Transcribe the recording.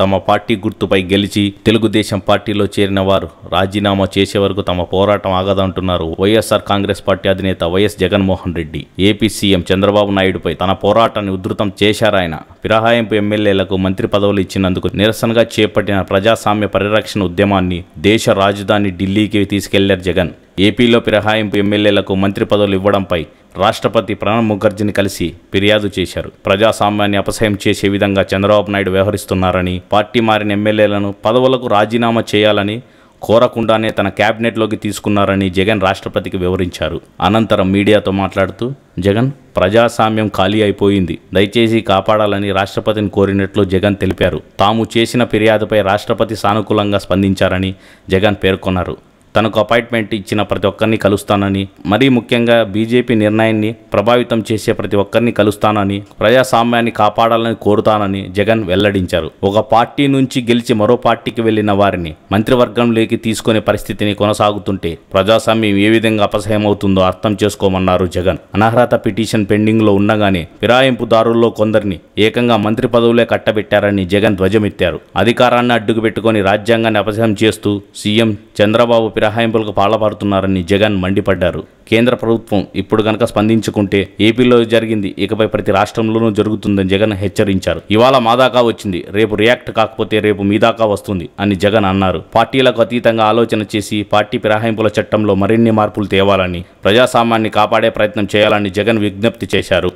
తమ పార్టీ గుర్తుపై గెలిచి తెలుగుదేశం పార్టీలో చేరిన వారు రాజీనామా చేసే వరకు తమ పోరాటం ఆగదంటున్నారు వైఎస్ఆర్ కాంగ్రెస్ పార్టీ అధినేత YS Jaganmohan Reddy. AP CM Chandrababu నాయుడుపై తన పోరాటాన్ని ఉధృతం చేశారాయన ఫిరాయింపు ఎమ్మెల్యేలకు మంత్రి పదవులు ఇచ్చినందుకు నిరసనగా చేపట్టిన ప్రజాస్వామ్య పరిరక్షణ ఉద్యమాన్ని దేశ రాజధాని ఢిల్లీకి తీసుకెళ్ళారు జగన్. ఏపీలో పిరహాయింపు ఎమ్మెల్యేలకు మంత్రి పదవులు ఇవ్వడంపై రాష్ట్రపతి ప్రణబ్ ముఖర్జీని కలిసి ఫిర్యాదు చేశారు. ప్రజాస్వామ్యాన్ని అపసయం చేసే విధంగా చంద్రబాబు నాయుడు వ్యవహరిస్తున్నారని పార్టీ మారిన ఎమ్మెల్యేలను పదవులకు రాజీనామా చేయాలని కోరకుండానే తన క్యాబినెట్లోకి తీసుకున్నారని జగన్ రాష్ట్రపతికి వివరించారు. అనంతరం మీడియాతో మాట్లాడుతూ జగన్ ప్రజాస్వామ్యం ఖాళీ అయిపోయింది. దయచేసి కాపాడాలని రాష్ట్రపతిని కోరినట్లు జగన్ తెలిపారు. తాము చేసిన ఫిర్యాదుపై రాష్ట్రపతి సానుకూలంగా స్పందించారని జగన్ పేర్కొన్నారు. తనకు అపాయింట్మెంట్ ఇచ్చిన ప్రతి ఒక్కరిని కలుస్తానని మరీ ముఖ్యంగా బీజేపీ నిర్ణయాన్ని ప్రభావితం చేసే ప్రతి ఒక్కరిని కలుస్తానని ప్రజాస్వామ్యాన్ని కాపాడాలని కోరుతానని జగన్ వెల్లడించారు. ఒక పార్టీ నుంచి గెలిచి మరో పార్టీకి వెళ్ళిన వారిని మంత్రివర్గంలోకి తీసుకునే పరిస్థితిని కొనసాగుతుంటే ప్రజాస్వామ్యం ఏ విధంగా అపసహ్యమవుతుందో అర్థం చేసుకోమన్నారు జగన్. అనర్హత పిటిషన్ పెండింగ్లో ఉండగానే ఫిరాయింపుదారుల్లో కొందరిని ఏకంగా మంత్రి పదవులే కట్టబెట్టారని జగన్ ధ్వజమెత్తారు. అధికారాన్ని అడ్డుకు పెట్టుకొని రాజ్యాంగాన్ని అపసహ్యం చేస్తూ సీఎం చంద్రబాబు ఫిరాయింపులకు పాల్పడుతున్నారని జగన్ మండిపడ్డారు. కేంద్ర ప్రభుత్వం ఇప్పుడు కనుక స్పందించుకుంటే ఏపీలో జరిగింది. ఇకపై ప్రతి రాష్ట్రంలోనూ జరుగుతుందని జగన్ హెచ్చరించారు. ఇవాళ మా దాకా వచ్చింది. రేపు రియాక్ట్ కాకపోతే రేపు మీ దాకా వస్తుంది అని జగన్ అన్నారు. పార్టీలకు అతీతంగా ఆలోచన చేసి పార్టీ ఫిరాయింపుల చట్టంలో మరిన్ని మార్పులు తేవాలని ప్రజాసామాన్ని కాపాడే ప్రయత్నం చేయాలని జగన్ విజ్ఞప్తి చేశారు.